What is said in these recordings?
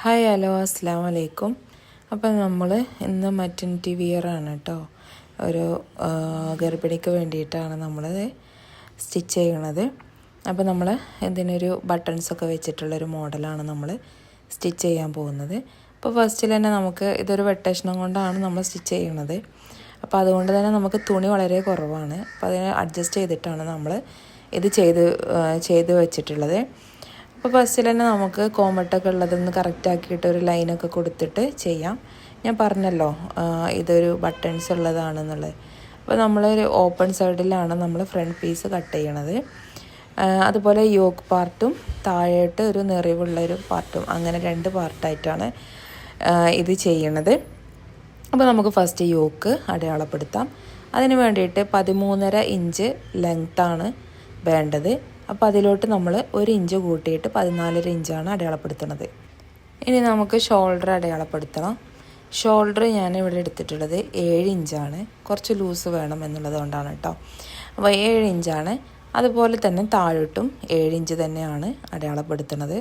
Hi hello അസ്സാം വലൈക്കും അപ്പം നമ്മൾ ഇന്ന് മറ്റന്റി വിയറാണ് കേട്ടോ ഒരു ഗർഭിണിക്ക് വേണ്ടിയിട്ടാണ് നമ്മളത് സ്റ്റിച്ച് ചെയ്യണത്. അപ്പോൾ നമ്മൾ ഇതിനൊരു ബട്ടൺസൊക്കെ വെച്ചിട്ടുള്ളൊരു മോഡലാണ് നമ്മൾ സ്റ്റിച്ച് ചെയ്യാൻ പോകുന്നത്. അപ്പോൾ ഫസ്റ്റിൽ തന്നെ നമുക്ക് ഇതൊരു വെട്ടേഷണം കൊണ്ടാണ് നമ്മൾ സ്റ്റിച്ച് ചെയ്യണത്. അപ്പോൾ അതുകൊണ്ട് തന്നെ നമുക്ക് തുണി വളരെ കുറവാണ്. അപ്പോൾ അതിനെ അഡ്ജസ്റ്റ് ചെയ്തിട്ടാണ് നമ്മൾ ഇത് ചെയ്ത് ചെയ്ത് വെച്ചിട്ടുള്ളത്. അപ്പോൾ ഫസ്റ്റിൽ തന്നെ നമുക്ക് കോമട്ടൊക്കെ ഉള്ളതൊന്ന് കറക്റ്റാക്കിയിട്ട് ഒരു ലൈനൊക്കെ കൊടുത്തിട്ട് ചെയ്യാം. ഞാൻ പറഞ്ഞല്ലോ ഇതൊരു ബട്ടൺസ് ഉള്ളതാണെന്നുള്ളത്. അപ്പോൾ നമ്മളൊരു ഓപ്പൺ സൈഡിലാണ് നമ്മൾ ഫ്രണ്ട് പീസ് കട്ട് ചെയ്യണത്. അതുപോലെ യോക്ക് പാർട്ടും താഴോട്ട് ഒരു നിറവുള്ളൊരു പാർട്ടും അങ്ങനെ രണ്ട് പാർട്ടായിട്ടാണ് ഇത് ചെയ്യണത്. അപ്പോൾ നമുക്ക് ഫസ്റ്റ് യോക്ക് അടയാളപ്പെടുത്താം. അതിന് വേണ്ടിയിട്ട് പതിമൂന്നര ഇഞ്ച് ലെങ്ത്താണ് വേണ്ടത്. അപ്പോൾ അതിലോട്ട് നമ്മൾ ഒരു ഇഞ്ച് കൂട്ടിയിട്ട് പതിനാലര ഇഞ്ചാണ് അടയാളപ്പെടുത്തുന്നത്. ഇനി നമുക്ക് ഷോൾഡർ അടയാളപ്പെടുത്തണം. ഷോൾഡർ ഞാൻ ഇവിടെ എടുത്തിട്ടുള്ളത് ഏഴ് ഇഞ്ചാണ്. കുറച്ച് ലൂസ് വേണം എന്നുള്ളത് കൊണ്ടാണ് കേട്ടോ. അപ്പോൾ ഏഴ് ഇഞ്ചാണ്. അതുപോലെ തന്നെ താഴോട്ടും ഏഴ് ഇഞ്ച് തന്നെയാണ് അടയാളപ്പെടുത്തുന്നത്.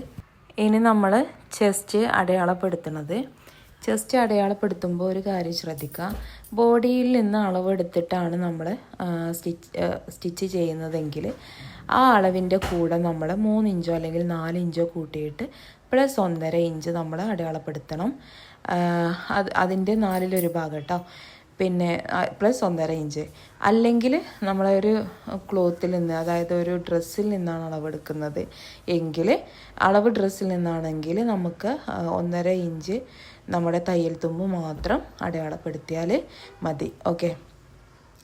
ഇനി നമ്മൾ ചെസ്റ്റ് അടയാളപ്പെടുത്തുന്നത്. ചെസ്റ്റ് അടയാളപ്പെടുത്തുമ്പോൾ ഒരു കാര്യം ശ്രദ്ധിക്കുക. ബോഡിയിൽ നിന്ന് അളവെടുത്തിട്ടാണ് നമ്മൾ സ്റ്റിച്ച് സ്റ്റിച്ച് ചെയ്യുന്നതെങ്കിൽ ആ അളവിന്റെ കൂടെ നമ്മൾ മൂന്നിഞ്ചോ അല്ലെങ്കിൽ നാലിഞ്ചോ കൂട്ടിയിട്ട് പ്ലസ് ഒന്നര ഇഞ്ച് നമ്മൾ അടയാളപ്പെടുത്തണം. അത് അതിന്റെ നാലിലൊരു ഭാഗം കേട്ടോ പിന്നെ പ്ലസ് ഒന്നര ഇഞ്ച്. അല്ലെങ്കിൽ നമ്മളൊരു ക്ലോത്തിൽ നിന്ന് അതായത് ഒരു ഡ്രസ്സിൽ നിന്നാണ് അളവെടുക്കുന്നത്. എങ്കിൽ അളവ് ഡ്രസ്സിൽ നിന്നാണെങ്കിൽ നമുക്ക് ഒന്നര ഇഞ്ച് നമ്മുടെ തയ്യൽ തുമ്പ് മാത്രം അടയാളപ്പെടുത്തിയാൽ മതി. ഓക്കെ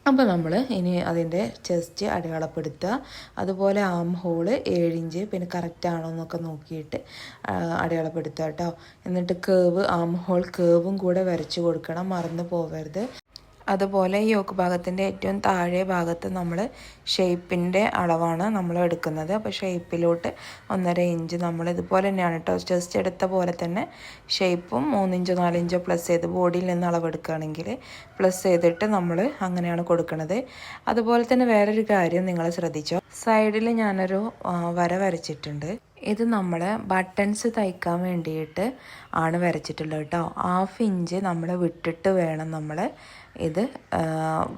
അപ്പോൾ നമ്മൾ ഇനി അതിന്റെ ചെസ്റ്റ് അടയാളപ്പെടുത്തുക. അതുപോലെ ആം ഹോൾ ഏഴിഞ്ച് പിന്നെ കറക്റ്റ് ആണോ എന്നൊക്കെ നോക്കിയിട്ട് അടയാളപ്പെടുത്തുക കേട്ടോ. എന്നിട്ട് കേവ് ആം ഹോൾ കേവും കൂടെ വരച്ച് കൊടുക്കണം. മറന്നു പോകരുത് അതുപോലെ ഈ യോക്ക് ഭാഗത്തിന്റെ ഏറ്റവും താഴെ ഭാഗത്ത് നമ്മൾ ഷേപ്പിന്റെ അളവാണ് നമ്മൾ എടുക്കുന്നത്. അപ്പോൾ ഷേപ്പിലോട്ട് ഒന്നര ഇഞ്ച് നമ്മൾ ഇതുപോലെ തന്നെയാണ് കേട്ടോ ജസ്റ്റ് എടുത്ത പോലെ തന്നെ ഷേപ്പും മൂന്നിഞ്ചോ നാലിഞ്ചോ പ്ലസ് ചെയ്ത് ബോഡിയിൽ നിന്ന് അളവെടുക്കുകയാണെങ്കിൽ പ്ലസ് ചെയ്തിട്ട് നമ്മൾ അങ്ങനെയാണ് കൊടുക്കുന്നത്. അതുപോലെ തന്നെ വേറൊരു കാര്യം നിങ്ങൾ ശ്രദ്ധിച്ചോ? സൈഡിൽ ഞാനൊരു വര വരച്ചിട്ടുണ്ട്. ഇത് നമ്മൾ ബട്ടൺസ് തയ്ക്കാൻ വേണ്ടിയിട്ട് ആണ് വരച്ചിട്ടുള്ളത് കേട്ടോ ഹാഫ് ഇഞ്ച് നമ്മൾ വിട്ടിട്ട് വേണം നമ്മൾ ഇത്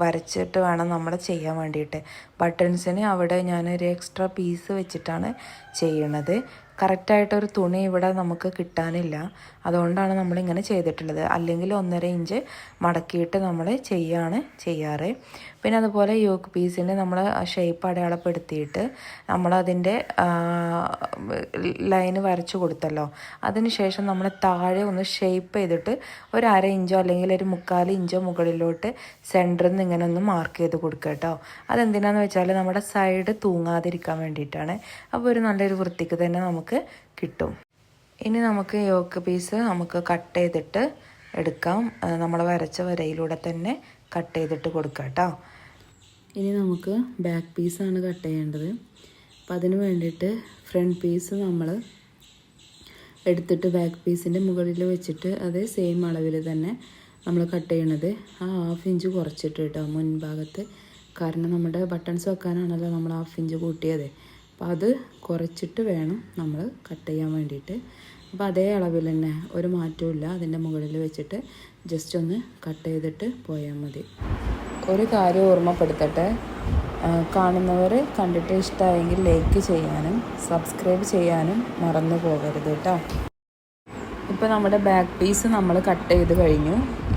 വരച്ചിട്ട് വേണം നമ്മൾ ചെയ്യാൻ വേണ്ടിയിട്ട്. ബട്ടൺസിന് അവിടെ ഞാനൊരു എക്സ്ട്രാ പീസ് വെച്ചിട്ടാണ് ചെയ്യണത്. കറക്റ്റായിട്ടൊരു തുണി ഇവിടെ നമുക്ക് കിട്ടാനില്ല. അതുകൊണ്ടാണ് നമ്മളിങ്ങനെ ചെയ്തിട്ടുള്ളത്. അല്ലെങ്കിൽ ഒന്നര ഇഞ്ച് മടക്കിയിട്ട് നമ്മൾ ചെയ്യാണ് ചെയ്യാറ്. പിന്നെ അതുപോലെ യോക്ക് പീസിന് നമ്മൾ ഷേപ്പ് അടയാളപ്പെടുത്തിയിട്ട് നമ്മളതിന്റെ ലൈന് വരച്ചു കൊടുത്തല്ലോ. അതിനുശേഷം നമ്മൾ താഴെ ഒന്ന് ഷേപ്പ് ചെയ്തിട്ട് ഒരു അര ഇഞ്ചോ അല്ലെങ്കിൽ ഒരു മുക്കാൽ ഇഞ്ചോ മുകളിലോട്ട് സെന്ററിൽ നിന്ന് ഇങ്ങനെ ഒന്ന് മാർക്ക് ചെയ്ത് കൊടുക്കുക കേട്ടോ. അതെന്തിനാന്ന് വെച്ചാൽ നമ്മുടെ സൈഡ് തൂങ്ങാതിരിക്കാൻ വേണ്ടിയിട്ടാണ്. അപ്പോൾ ഒരു നല്ലൊരു വൃത്തിക്ക് തന്നെ നമുക്ക് കിട്ടും. ഇനി നമുക്ക് യോക്ക് പീസ് നമുക്ക് കട്ട് ചെയ്തിട്ട് എടുക്കാം. നമ്മൾ വരച്ച വരയിലൂടെ തന്നെ കട്ട് ചെയ്തിട്ട് കൊടുക്കാം കേട്ടോ. ഇനി നമുക്ക് ബാക്ക് പീസാണ് കട്ട് ചെയ്യേണ്ടത്. അപ്പം അതിന് വേണ്ടിയിട്ട് ഫ്രണ്ട് പീസ് നമ്മൾ എടുത്തിട്ട് ബാക്ക് പീസിന്റെ മുകളിൽ വെച്ചിട്ട് അത് സെയിം അളവിൽ തന്നെ നമ്മൾ കട്ട് ചെയ്യണത്. ആ ഹാഫ് ഇഞ്ച് കുറച്ചിട്ട് കേട്ടോ മുൻഭാഗത്ത്. കാരണം നമ്മുടെ ബട്ടൺസ് വെക്കാനാണല്ലോ നമ്മൾ ഹാഫ് ഇഞ്ച് കൂട്ടിയത്. അപ്പോൾ അത് കുറച്ചിട്ട് വേണം നമ്മൾ കട്ട് ചെയ്യാൻ വേണ്ടിയിട്ട്. അപ്പോൾ അതേ അളവിൽ തന്നെ ഒരു മാറ്റവും അതിന്റെ മുകളിൽ വെച്ചിട്ട് ജസ്റ്റ് ഒന്ന് കട്ട് ചെയ്തിട്ട് പോയാൽ മതി. ഒരു കാര്യം ഓർമ്മപ്പെടുത്തട്ടെ. കാണുന്നവർ കണ്ടിട്ട് ഇഷ്ടമായെങ്കിൽ ലൈക്ക് ചെയ്യാനും സബ്സ്ക്രൈബ് ചെയ്യാനും മറന്നു പോകരുത് കേട്ടോ. ഇപ്പോൾ നമ്മുടെ ബാക്ക് പീസ് നമ്മൾ കട്ട് ചെയ്ത് കഴിഞ്ഞു.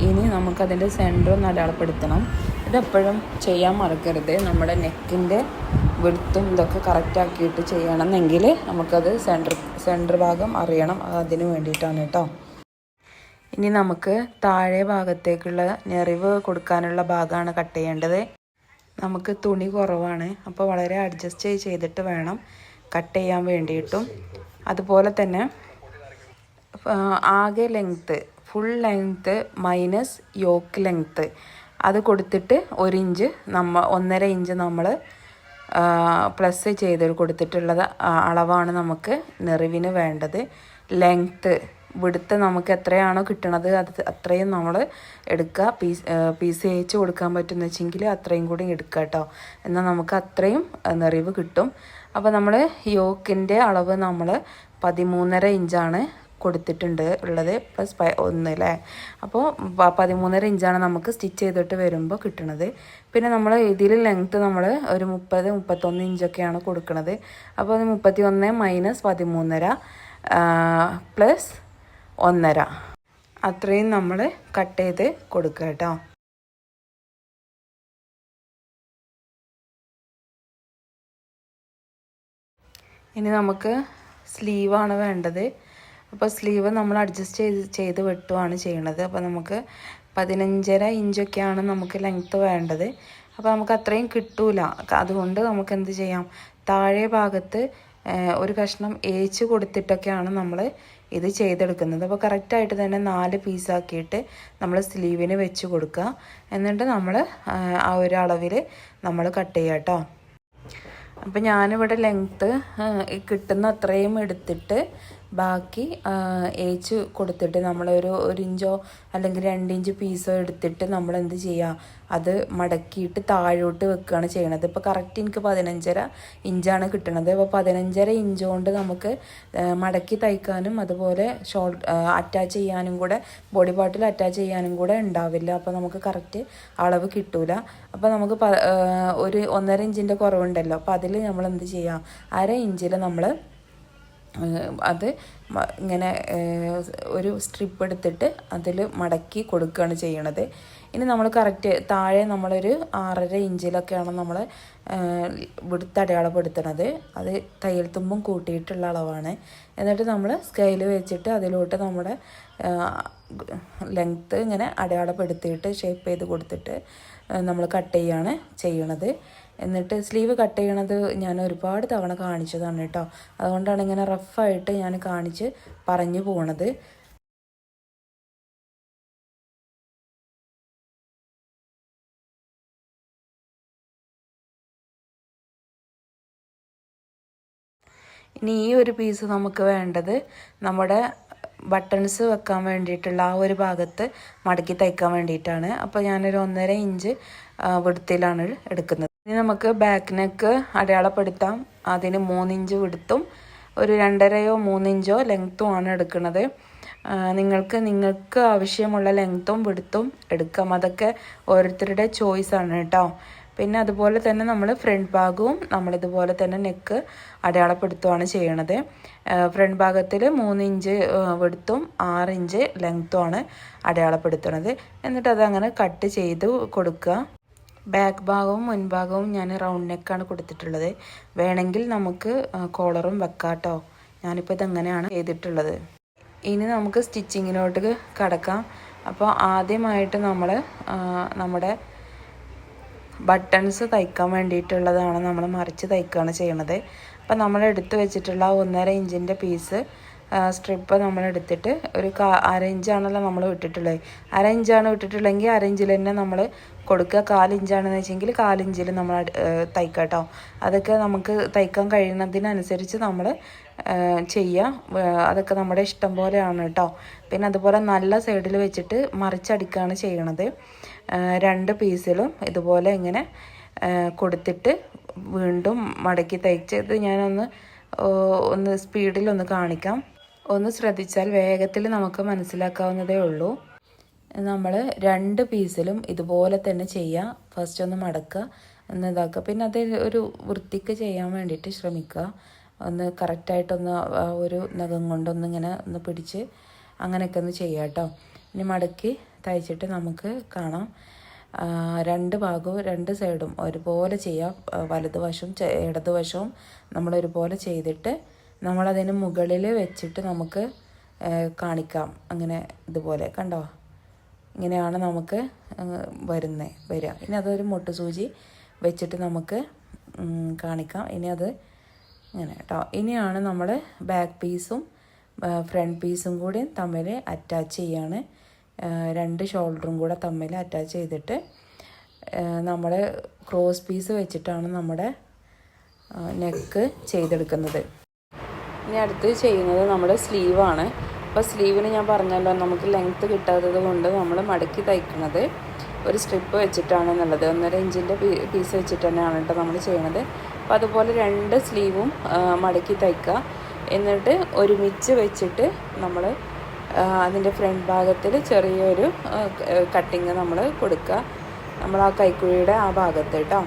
ഇനി നമുക്കതിന്റെ സെന്റർ ഒന്ന് അടയാളപ്പെടുത്തണം. ഇതെപ്പോഴും ചെയ്യാൻ മറക്കരുത്. നമ്മുടെ നെക്കിന്റെ വെളുത്തും ഇതൊക്കെ കറക്റ്റ് ആക്കിയിട്ട് ചെയ്യണമെന്നെങ്കിൽ നമുക്കത് സെന്റർ സെന്റർ ഭാഗം അറിയണം. അത് അതിന് വേണ്ടിയിട്ടാണ് കേട്ടോ. ഇനി നമുക്ക് താഴെ ഭാഗത്തേക്കുള്ള ഞെറിവ് കൊടുക്കാനുള്ള ഭാഗമാണ് കട്ട് ചെയ്യേണ്ടത്. നമുക്ക് തുണി കുറവാണ്. അപ്പോൾ വളരെ അഡ്ജസ്റ്റ് ചെയ്തിട്ട് വേണം കട്ട് ചെയ്യാൻ വേണ്ടിയിട്ടും. അതുപോലെ തന്നെ ആകെ length full length minus yoke length അത് കൊടുത്തിട്ട് ഒരു ഇഞ്ച് നമ്മ ഒന്നര ഇഞ്ച് നമ്മൾ പ്ലസ് ചെയ്ത് കൊടുത്തിട്ടുള്ളത് അളവാണ് നമുക്ക് നെറിവിന് വേണ്ടത്. ലെങ്ത്ത് വിടുത്ത് നമുക്ക് എത്രയാണോ കിട്ടണത് അത് അത്രയും നമ്മൾ എടുക്കുക. പീസ് പീസ് അയച്ച് കൊടുക്കാൻ പറ്റുന്ന വെച്ചെങ്കിൽ അത്രയും കൂടി എടുക്കുക കേട്ടോ. എന്നാൽ നമുക്ക് അത്രയും നിറവ് കിട്ടും. അപ്പോൾ നമ്മൾ യോക്കിന്റെ അളവ് നമ്മൾ പതിമൂന്നര ഇഞ്ചാണ് കൊടുത്തിട്ടുണ്ട് ഉള്ളത്. പ്ലസ് പ ഒന്ന് അല്ലേ അപ്പോൾ പതിമൂന്നര ഇഞ്ചാണ് നമുക്ക് സ്റ്റിച്ച് ചെയ്തിട്ട് വരുമ്പോൾ കിട്ടണത്. പിന്നെ നമ്മൾ ഇതിൽ ലെങ്ത്ത് നമ്മൾ ഒരു മുപ്പത് മുപ്പത്തൊന്ന് ഇഞ്ചൊക്കെയാണ് കൊടുക്കുന്നത് അപ്പോൾ മുപ്പത്തി ഒന്ന് മൈനസ് പതിമൂന്നര പ്ലസ് ഒന്നര. അത്രയും നമ്മൾ കട്ട് ചെയ്ത് കൊടുക്കുക കേട്ടോ. ഇനി നമുക്ക് സ്ലീവാണ് വേണ്ടത്. അപ്പോൾ സ്ലീവ് നമ്മൾ അഡ്ജസ്റ്റ് ചെയ്ത് ചെയ്ത് വെട്ടുകയാണ് ചെയ്യണത്. അപ്പോൾ നമുക്ക് പതിനഞ്ചര ഇഞ്ചൊക്കെയാണ് നമുക്ക് ലെങ്ത്ത് വേണ്ടത്. അപ്പോൾ നമുക്ക് അത്രയും കിട്ടൂല. അതുകൊണ്ട് നമുക്ക് എന്ത് ചെയ്യാം? താഴെ ഭാഗത്ത് ഒരു കഷ്ണം ഏച്ച് കൊടുത്തിട്ടൊക്കെയാണ് നമ്മൾ ഇത് ചെയ്തെടുക്കുന്നത്. അപ്പോൾ കറക്റ്റായിട്ട് തന്നെ നാല് പീസാക്കിയിട്ട് നമ്മൾ സ്ലീവിന് വെച്ച് കൊടുക്കുക. എന്നിട്ട് നമ്മൾ ആ ഒരു അളവിൽ നമ്മൾ കട്ട് ചെയ്യുക കേട്ടോ. അപ്പം ഞാനിവിടെ ലെങ്ത്ത് കിട്ടുന്ന അത്രയും എടുത്തിട്ട് ബാക്കി ഏച്ച് കൊടുത്തിട്ട് നമ്മളൊരു ഒരു ഇഞ്ചോ അല്ലെങ്കിൽ രണ്ട് ഇഞ്ച് പീസോ എടുത്തിട്ട് നമ്മൾ എന്ത് ചെയ്യുക അത് മടക്കിയിട്ട് താഴോട്ട് വെക്കുകയാണ് ചെയ്യണത്. ഇപ്പോൾ കറക്റ്റ് എനിക്ക് പതിനഞ്ചര ഇഞ്ചാണ് കിട്ടണത്. അപ്പോൾ പതിനഞ്ചര ഇഞ്ച് കൊണ്ട് നമുക്ക് മടക്കി തയ്ക്കാനും അതുപോലെ ഷോൾ അറ്റാച്ച് ചെയ്യാനും കൂടെ ബോഡി പാർട്ടിൽ അറ്റാച്ച് ചെയ്യാനും കൂടെ ഉണ്ടാവില്ല. അപ്പോൾ നമുക്ക് കറക്റ്റ് അളവ് കിട്ടൂല. അപ്പോൾ നമുക്ക് ഒരു ഒന്നര ഇഞ്ചിന്റെ കുറവുണ്ടല്ലോ. അപ്പോൾ അതിൽ നമ്മൾ എന്ത് ചെയ്യാം? അര ഇഞ്ചിൽ നമ്മൾ അത് ഇങ്ങനെ ഒരു സ്ട്രിപ്പ് എടുത്തിട്ട് അതിൽ മടക്കി കൊടുക്കുകയാണ് ചെയ്യണത്. ഇനി നമ്മൾ കറക്റ്റ് താഴെ നമ്മളൊരു ആറര ഇഞ്ചിലൊക്കെയാണ് നമ്മൾ വിടുത്ത് അടയാളപ്പെടുത്തണത്. അത് തയ്യൽ തുമ്പും കൂട്ടിയിട്ടുള്ള അളവാണ്. എന്നിട്ട് നമ്മൾ സ്കെയിൽ വെച്ചിട്ട് അതിലോട്ട് നമ്മുടെ ലെങ്ത്ത് ഇങ്ങനെ അടയാളപ്പെടുത്തിയിട്ട് ഷേപ്പ് ചെയ്ത് കൊടുത്തിട്ട് നമ്മൾ കട്ട് ചെയ്യാണ് ചെയ്യണത്. എന്നിട്ട് സ്ലീവ് കട്ട് ചെയ്യണത് ഞാൻ ഒരുപാട് തവണ കാണിച്ചതാണ് കേട്ടോ. അതുകൊണ്ടാണ് ഇങ്ങനെ റഫായിട്ട് ഞാൻ കാണിച്ച് പറഞ്ഞു പോണത്. ഇനി ഈ ഒരു പീസ് നമുക്ക് വേണ്ടത് നമ്മുടെ ബട്ടൺസ് വെക്കാൻ വേണ്ടിയിട്ടുള്ള ആ ഒരു ഭാഗത്ത് മടക്കി തയ്ക്കാൻ വേണ്ടിയിട്ടാണ്. അപ്പോൾ ഞാനൊരു ഒന്നര ഇഞ്ച് വെടുത്തിലാണ് എടുക്കുന്നത്. ഇനി നമുക്ക് ബാക്ക് നെക്ക് അടയാളപ്പെടുത്താം. അതിന് മൂന്നിഞ്ച് വിടുത്തും. ഒരു രണ്ടരയോ മൂന്നിഞ്ചോ ലെങ്ത്തും ആണ് എടുക്കുന്നത്. നിങ്ങൾക്ക് നിങ്ങൾക്ക് ആവശ്യമുള്ള ലെങ്ത്തും വിടുത്തും എടുക്കാം. അതൊക്കെ ഓരോരുത്തരുടെ ചോയ്സ് ആണ് കേട്ടോ. പിന്നെ അതുപോലെ തന്നെ നമ്മൾ ഫ്രണ്ട് ഭാഗവും നമ്മളിതുപോലെ തന്നെ നെക്ക് അടയാളപ്പെടുത്തുകയാണ് ചെയ്യണത്. ഫ്രണ്ട് ഭാഗത്തിൽ മൂന്നിഞ്ച് വെടുത്തും ആറിഞ്ച് ലെങ്ത്തുമാണ് അടയാളപ്പെടുത്തുന്നത് എന്നിട്ട് അതങ്ങനെ കട്ട് ചെയ്ത് കൊടുക്കുക. ബാക്ക് ഭാഗവും മുൻഭാഗവും ഞാൻ റൗണ്ട് നെക്കാണ് കൊടുത്തിട്ടുള്ളത്. വേണമെങ്കിൽ നമുക്ക് കോളറും വെക്കാം കേട്ടോ ഞാനിപ്പോൾ ഇതെങ്ങനെയാണ് ചെയ്തിട്ടുള്ളത്? ഇനി നമുക്ക് സ്റ്റിച്ചിങ്ങിലോട്ട് കടക്കാം. അപ്പോൾ ആദ്യമായിട്ട് നമ്മൾ നമ്മുടെ ബട്ടൺസ് തയ്ക്കാൻ വേണ്ടിയിട്ടുള്ളതാണ് നമ്മൾ മറിച്ച് തയ്ക്കുകയാണ് ചെയ്യണത്. അപ്പോൾ നമ്മൾ എടുത്തു വെച്ചിട്ടുള്ള ഒന്നര ഇഞ്ചിന്റെ പീസ് സ്ട്രിപ്പ് നമ്മൾ എടുത്തിട്ട് ഒരു കാ അര ഇഞ്ചാണല്ലോ നമ്മൾ വിട്ടിട്ടുള്ളത് അര ഇഞ്ചാണ് വിട്ടിട്ടുള്ളതെങ്കിൽ അര ഇഞ്ചിൽ തന്നെ നമ്മൾ കൊടുക്കുക. കാലിഞ്ചാണെന്ന് വെച്ചെങ്കിൽ കാലിഞ്ചിൽ നമ്മൾ തയ്ക്കുക കേട്ടോ അതൊക്കെ നമുക്ക് തയ്ക്കാൻ കഴിയുന്നതിനനുസരിച്ച് നമ്മൾ ചെയ്യുക. അതൊക്കെ നമ്മുടെ ഇഷ്ടം പോലെയാണ് കേട്ടോ പിന്നെ അതുപോലെ നല്ല സൈഡിൽ വെച്ചിട്ട് മറിച്ചടിക്കുകയാണ് ചെയ്യണത്. രണ്ട് പീസിലും ഇതുപോലെ ഇങ്ങനെ കൊടുത്തിട്ട് വീണ്ടും മടക്കി തയ്ച്ചത് ഞാനൊന്ന് ഒന്ന് സ്പീഡിലൊന്ന് കാണിക്കാം. ഒന്ന് ശ്രദ്ധിച്ചാൽ വേഗത്തിൽ നമുക്ക് മനസ്സിലാക്കാവുന്നതേ ഉള്ളൂ. നമ്മൾ രണ്ട് പീസിലും ഇതുപോലെ തന്നെ ചെയ്യാം. ഫസ്റ്റ് ഒന്ന് മടക്കുക ഒന്ന് ഇതാക്കുക. പിന്നെ അത് ഒരു വൃത്തിക്ക് ചെയ്യാൻ വേണ്ടിയിട്ട് ശ്രമിക്കുക. ഒന്ന് കറക്റ്റായിട്ടൊന്ന് ഒരു നഖം കൊണ്ടൊന്ന് ഇങ്ങനെ ഒന്ന് പിടിച്ച് അങ്ങനെയൊക്കെ ഒന്ന് ചെയ്യാം കേട്ടോ. ഇനി മടക്കി തയ്ച്ചിട്ട് നമുക്ക് കാണാം. രണ്ട് ഭാഗവും രണ്ട് സൈഡും ഒരുപോലെ ചെയ്യാം. വലതുവശവും ഇടതുവശവും നമ്മൾ ഒരുപോലെ ചെയ്തിട്ട് നമ്മളതിന് മുകളിൽ വെച്ചിട്ട് നമുക്ക് കാണിക്കാം. അങ്ങനെ ഇതുപോലെ കണ്ടോ? ഇങ്ങനെയാണ് നമുക്ക് വരുന്നത് വരിക. ഇനി അതൊരു മുട്ട സൂചി വെച്ചിട്ട് നമുക്ക് കാണിക്കാം. ഇനി അത് ഇങ്ങനെ കേട്ടോ. ഇനിയാണ് നമ്മൾ ബാക്ക് പീസും ഫ്രണ്ട് പീസും കൂടി തമ്മിൽ അറ്റാച്ച് ചെയ്യാണ്. രണ്ട് ഷോൾഡറും കൂടെ തമ്മിൽ അറ്റാച്ച് ചെയ്തിട്ട് നമ്മൾ ക്രോസ് പീസ് വെച്ചിട്ടാണ് നമ്മുടെ നെക്ക് ചെയ്തെടുക്കുന്നത്. ഇനി അടുത്ത് ചെയ്യുന്നത് നമ്മുടെ സ്ലീവാണ്. അപ്പോൾ സ്ലീവിന് ഞാൻ പറഞ്ഞല്ലോ നമുക്ക് ലെങ്ത്ത് കിട്ടാത്തത് കൊണ്ട് നമ്മൾ മടക്കി തയ്ക്കുന്നത് ഒരു സ്ട്രിപ്പ് വെച്ചിട്ടാണ് എന്നുള്ളത്. ഒന്നര ഇഞ്ചിന്റെ പീസ് വെച്ചിട്ട് തന്നെയാണ് കേട്ടോ നമ്മൾ ചെയ്യണത്. അപ്പോൾ അതുപോലെ രണ്ട് സ്ലീവും മടക്കി തയ്ക്കുക എന്നിട്ട് ഒരുമിച്ച് വെച്ചിട്ട് നമ്മൾ അതിന്റെ ഫ്രണ്ട് ഭാഗത്തിൽ ചെറിയൊരു കട്ടിങ് നമ്മൾ കൊടുക്കുക നമ്മൾ ആ കൈക്കുഴിയുടെ ആ ഭാഗത്ത് കേട്ടോ.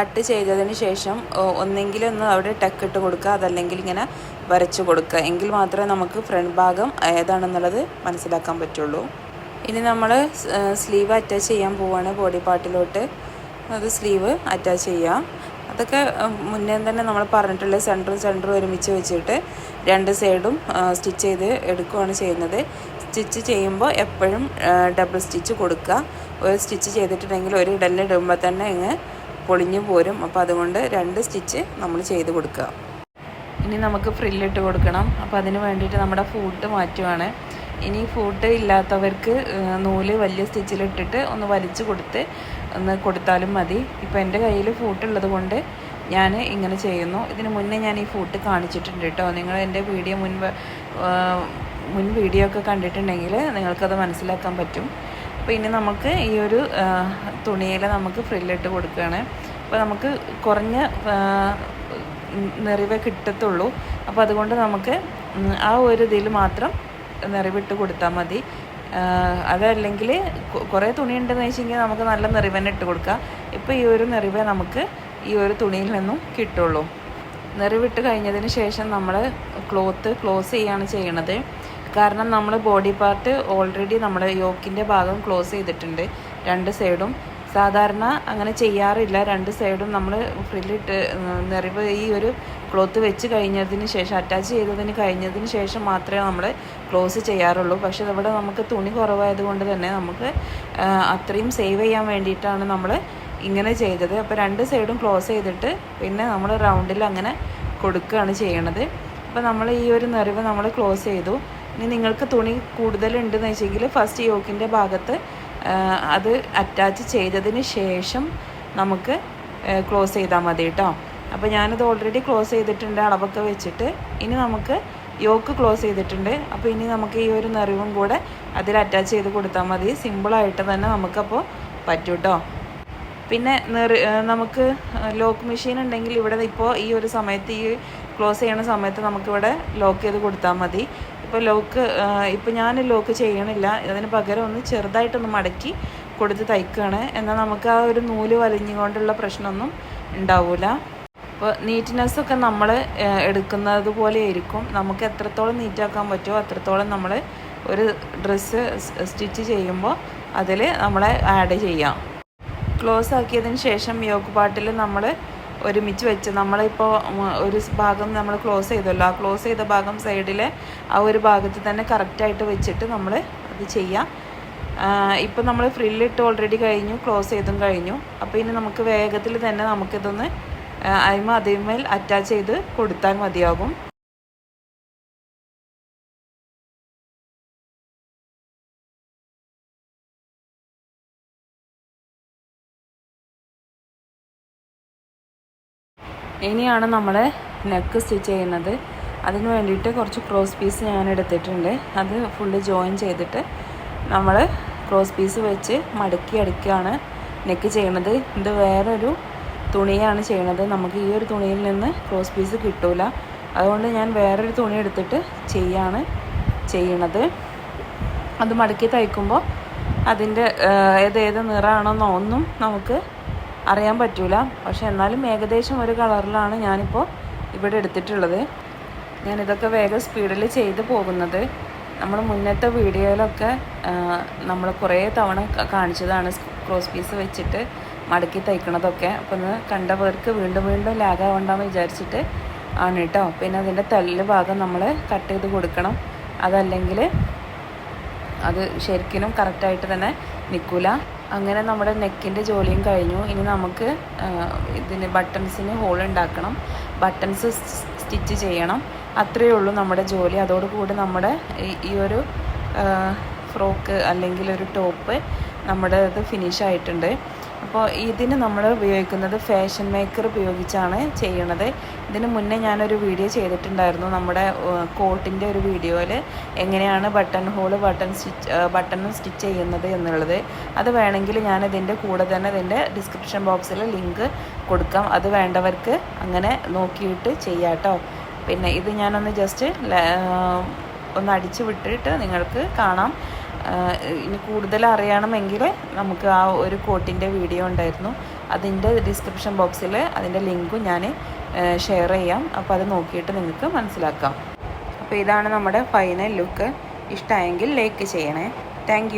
കട്ട് ചെയ്തതിന് ശേഷം ഒന്നെങ്കിൽ ഒന്ന് അവിടെ ടക്ക് ഇട്ട് കൊടുക്കുക അതല്ലെങ്കിൽ ഇങ്ങനെ വരച്ച് കൊടുക്കുക. എങ്കിൽ മാത്രമേ നമുക്ക് ഫ്രണ്ട് ഭാഗം ഏതാണെന്നുള്ളത് മനസ്സിലാക്കാൻ പറ്റുള്ളൂ. ഇനി നമ്മൾ സ്ലീവ് അറ്റാച്ച് ചെയ്യാൻ പോവാണ് ബോഡി പാർട്ടിലോട്ട്. അത് സ്ലീവ് അറ്റാച്ച് ചെയ്യാം. അതൊക്കെ മുന്നേ തന്നെ നമ്മൾ പറഞ്ഞിട്ടുള്ള സെന്ററും സെന്ററും ഒരുമിച്ച് വെച്ചിട്ട് രണ്ട് സൈഡും സ്റ്റിച്ച് ചെയ്ത് എടുക്കുകയാണ് ചെയ്യുന്നത്. സ്റ്റിച്ച് ചെയ്യുമ്പോൾ എപ്പോഴും ഡബിൾ സ്റ്റിച്ച് കൊടുക്കുക. ഒരു സ്റ്റിച്ച് ചെയ്തിട്ടുണ്ടെങ്കിൽ ഒരു ഇടലിടുമ്പോൾ തന്നെ ഇങ്ങ് പൊളിഞ്ഞു പോരും. അപ്പോൾ അതുകൊണ്ട് രണ്ട് സ്റ്റിച്ച് നമ്മൾ ചെയ്ത് കൊടുക്കുക. ഇനി നമുക്ക് ഫ്രില്ലിട്ട് കൊടുക്കണം. അപ്പോൾ അതിന് വേണ്ടിയിട്ട് നമ്മുടെ ഫൂട്ട് മാറ്റുവാണ്. ഇനി ഫൂട്ട് ഇല്ലാത്തവർക്ക് നൂൽ വലിയ സ്റ്റിച്ചിലിട്ടിട്ട് ഒന്ന് വലിച്ചു കൊടുത്ത് ഒന്ന് കൊടുത്താലും മതി. ഇപ്പോൾ എന്റെ കയ്യിൽ ഫൂട്ട് ഉള്ളത് കൊണ്ട് ഞാൻ ഇങ്ങനെ ചെയ്യുന്നു. ഇതിന് മുന്നേ ഞാൻ ഈ ഫൂട്ട് കാണിച്ചിട്ടുണ്ട് കേട്ടോ. നിങ്ങൾ എന്റെ വീഡിയോ മുൻപ് മുൻ വീഡിയോ ഒക്കെ കണ്ടിട്ടുണ്ടെങ്കിൽ നിങ്ങൾക്കത് മനസ്സിലാക്കാൻ പറ്റും. അപ്പോൾ ഇനി നമുക്ക് ഈ ഒരു തുണിയിൽ നമുക്ക് ഫ്രില്ലിട്ട് കൊടുക്കുകയാണ് അപ്പോൾ നമുക്ക് കുറഞ്ഞ നിറവേ കിട്ടത്തുള്ളൂ. അപ്പോൾ അതുകൊണ്ട് നമുക്ക് ആ ഒരു ഇതിൽ മാത്രം നിറവിട്ട് കൊടുത്താൽ മതി. അതല്ലെങ്കിൽ കുറേ തുണി ഉണ്ടെന്ന് വെച്ചെങ്കിൽ നമുക്ക് നല്ല നിറവനെ ഇട്ട് കൊടുക്കാം. ഇപ്പോൾ ഈ ഒരു നിറവേ നമുക്ക് ഈ ഒരു തുണിയിൽ നിന്നും കിട്ടുള്ളൂ. നിറവിട്ട് കഴിഞ്ഞതിന് ശേഷം നമ്മൾ ക്ലോത്ത് ക്ലോസ് ചെയ്യുകയാണ് ചെയ്യണത്. കാരണം നമ്മൾ ബോഡി പാർട്ട് ഓൾറെഡി നമ്മൾ യോക്കിന്റെ ഭാഗം ക്ലോസ് ചെയ്തിട്ടുണ്ട് രണ്ട് സൈഡും സാധാരണ അങ്ങനെ ചെയ്യാറില്ല. രണ്ട് സൈഡും നമ്മൾ ഫ്രില്ലിട്ട് നിറവ് ഈ ഒരു ക്ലോത്ത് വെച്ച് കഴിഞ്ഞതിന് ശേഷം അറ്റാച്ച് ചെയ്തതിന് കഴിഞ്ഞതിന് ശേഷം മാത്രമേ നമ്മൾ ക്ലോസ് ചെയ്യാറുള്ളൂ. പക്ഷേ ഇവിടെ നമുക്ക് തുണി കുറവായതുകൊണ്ട് തന്നെ നമുക്ക് അത്രയും സേവ് ചെയ്യാൻ വേണ്ടിയിട്ടാണ് നമ്മൾ ഇങ്ങനെ ചെയ്തത്. അപ്പോൾ രണ്ട് സൈഡും ക്ലോസ് ചെയ്തിട്ട് പിന്നെ നമ്മൾ റൗണ്ടിൽ അങ്ങനെ കൊടുക്കുകയാണ് ചെയ്യണത്. അപ്പോൾ നമ്മൾ ഈ ഒരു നിറവ് നമ്മൾ ക്ലോസ് ചെയ്തു. ഇനി നിങ്ങൾക്ക് തുണി കൂടുതലുണ്ടെന്ന് വെച്ചെങ്കിൽ ഫസ്റ്റ് യോക്കിന്റെ ഭാഗത്ത് അത് അറ്റാച്ച് ചെയ്തതിന് ശേഷം നമുക്ക് ക്ലോസ് ചെയ്താൽ മതി കേട്ടോ അപ്പോൾ ഞാനത് ഓൾറെഡി ക്ലോസ് ചെയ്തിട്ടുണ്ട് അളവൊക്കെ വെച്ചിട്ട്. ഇനി നമുക്ക് യോക്ക് ക്ലോസ് ചെയ്തിട്ടുണ്ട്. അപ്പോൾ ഇനി നമുക്ക് ഈ ഒരു നിറവും കൂടെ അതിൽ അറ്റാച്ച് ചെയ്ത് കൊടുത്താൽ മതി. സിമ്പിളായിട്ട് തന്നെ നമുക്കപ്പോൾ പറ്റും കേട്ടോ പിന്നെ നിറ നമുക്ക് ലോക്ക് മെഷീൻ ഉണ്ടെങ്കിൽ ഇവിടെ ഇപ്പോൾ ഈ ഒരു സമയത്ത് ഈ ക്ലോസ് ചെയ്യണ സമയത്ത് നമുക്കിവിടെ ലോക്ക് ചെയ്ത് കൊടുത്താൽ മതി. ഇപ്പോൾ ലോക്ക് ഇപ്പോൾ ഞാൻ ലോക്ക് ചെയ്യണില്ല. അതിന് പകരം ഒന്ന് ചെറുതായിട്ടൊന്ന് മടക്കി കൊടുത്ത് തയ്ക്കുകയാണ് എന്നാൽ നമുക്ക് ആ ഒരു നൂൽ വലിഞ്ഞുകൊണ്ടുള്ള പ്രശ്നമൊന്നും ഉണ്ടാവില്ല അപ്പോൾ നീറ്റ്നെസ്സൊക്കെ നമ്മൾ എടുക്കുന്നത് പോലെ ആയിരിക്കും. നമുക്ക് എത്രത്തോളം നീറ്റാക്കാൻ പറ്റുമോ അത്രത്തോളം നമ്മൾ ഒരു ഡ്രസ്സ് സ്റ്റിച്ച് ചെയ്യുമ്പോൾ അതിൽ നമ്മളെ ആഡ് ചെയ്യാം. ക്ലോസ് ആക്കിയതിന് ശേഷം യോഗ പാട്ടിൽ നമ്മൾ ഒരുമിച്ച് വെച്ച് നമ്മളിപ്പോൾ ഒരു ഭാഗം നമ്മൾ ക്ലോസ് ചെയ്തല്ലോ. ആ ക്ലോസ് ചെയ്ത ഭാഗം സൈഡിലെ ആ ഒരു ഭാഗത്ത് തന്നെ കറക്റ്റായിട്ട് വെച്ചിട്ട് നമ്മൾ അത് ചെയ്യാം. ഇപ്പം നമ്മൾ ഫ്രില്ലിട്ട് ഓൾറെഡി കഴിഞ്ഞു ക്ലോസ് ചെയ്തും കഴിഞ്ഞു. അപ്പോൾ ഇനി നമുക്ക് വേഗത്തിൽ തന്നെ നമുക്കിതൊന്ന് ആ, അതിമ അതേമേൽ അറ്റാച്ച് ചെയ്ത് കൊടുത്താൽ മതിയാകും. ഇനിയാണ് നമ്മൾ നെക്ക് സ്റ്റിച്ച് ചെയ്യുന്നത്. അതിന് വേണ്ടിയിട്ട് കുറച്ച് ക്രോസ് പീസ് ഞാൻ എടുത്തിട്ടുണ്ട്. അത് ഫുള്ള് ജോയിൻ ചെയ്തിട്ട് നമ്മൾ ക്രോസ് പീസ് വെച്ച് മടക്കി അടിക്കുകയാണ് നെക്ക് ചെയ്യണത് ഇത് വേറൊരു തുണിയാണ് ചെയ്യണത് നമുക്ക് ഈ ഒരു തുണിയിൽ നിന്ന് ക്രോസ് പീസ് കിട്ടൂല. അതുകൊണ്ട് ഞാൻ വേറൊരു തുണി എടുത്തിട്ട് ചെയ്യാണ് ചെയ്യണത്. അത് മടക്കി തയ്ക്കുമ്പോൾ അതിന്റെ ഏത് ഏത് നിറമാണെന്നോ ഒന്നും നമുക്ക് അറിയാൻ പറ്റൂല. പക്ഷെ എന്നാലും ഏകദേശം ഒരു കളറിലാണ് ഞാനിപ്പോൾ ഇവിടെ എടുത്തിട്ടുള്ളത്. ഞാനിതൊക്കെ വേഗം സ്പീഡിൽ ചെയ്ത് പോകുന്നത്. നമ്മൾ മുന്നത്തെ വീഡിയോയിലൊക്കെ നമ്മൾ കുറേ തവണ കാണിച്ചതാണ് ക്രോസ് പീസ് വെച്ചിട്ട് മടക്കി തയ്ക്കണതൊക്കെ. അപ്പോൾ ഒന്ന് കണ്ടവർക്ക് വീണ്ടും വീണ്ടും ലാഗാവണ്ടെന്ന് വിചാരിച്ചിട്ട് ആണ് കേട്ടോ പിന്നെ അതിന്റെ തല്ല് ഭാഗം നമ്മൾ കട്ട് ചെയ്ത് കൊടുക്കണം. അതല്ലെങ്കിൽ അത് ശരിക്കും കറക്റ്റായിട്ട് തന്നെ നിൽക്കില്ല അങ്ങനെ നമ്മുടെ നെക്കിന്റെ ജോലിയും കഴിഞ്ഞു. ഇനി നമുക്ക് ഇതിന് ബട്ടൺസിന് ഹോൾ ഉണ്ടാക്കണം. ബട്ടൺസ് സ്റ്റിച്ച് ചെയ്യണം. അത്രയേ ഉള്ളൂ നമ്മുടെ ജോലി. അതോടുകൂടി നമ്മുടെ ഈ ഒരു ഫ്രോക്ക് അല്ലെങ്കിൽ ഒരു ടോപ്പ് നമ്മുടെ ഇത് ഫിനിഷ് ആയിട്ടുണ്ട് അപ്പോൾ ഇതിന് നമ്മൾ ഉപയോഗിക്കുന്നത് ഫാഷൻ മേക്കർ ഉപയോഗിച്ചാണ് ചെയ്യണത്. ഇതിന് മുന്നേ ഞാനൊരു വീഡിയോ ചെയ്തിട്ടുണ്ടായിരുന്നു. നമ്മുടെ കോട്ടിന്റെ ഒരു വീഡിയോയിൽ എങ്ങനെയാണ് ബട്ടൺ ഹോൾ ബട്ടൺ സ്റ്റിച്ച് ബട്ടണും സ്റ്റിച്ച് ചെയ്യുന്നത് എന്നുള്ളത്. അത് വേണമെങ്കിൽ ഞാൻ ഇതിന്റെ കൂടെ തന്നെ ഇതിന്റെ ഡിസ്ക്രിപ്ഷൻ ബോക്സിൽ ലിങ്ക് കൊടുക്കാം. അത് വേണ്ടവർക്ക് അങ്ങനെ നോക്കിയിട്ട് ചെയ്യാട്ടോ പിന്നെ ഇത് ഞാനൊന്ന് ജസ്റ്റ് ഒന്ന് അടിച്ചു വിട്ടിട്ട് നിങ്ങൾക്ക് കാണാം. ഇനി കൂടുതൽ അറിയണമെങ്കിൽ നമുക്ക് ആ ഒരു കോട്ടിന്റെ വീഡിയോ ഉണ്ടായിരുന്നു. അതിന്റെ ഡിസ്ക്രിപ്ഷൻ ബോക്സിൽ അതിന്റെ ലിങ്കും ഞാൻ ഷെയർ ചെയ്യാം. അപ്പോൾ അത് നോക്കിയിട്ട് നിങ്ങൾക്ക് മനസ്സിലാക്കാം. അപ്പോൾ ഇതാണ് നമ്മുടെ ഫൈനൽ ലുക്ക് ഇഷ്ടമായെങ്കിൽ ലൈക്ക് ചെയ്യണേ. താങ്ക്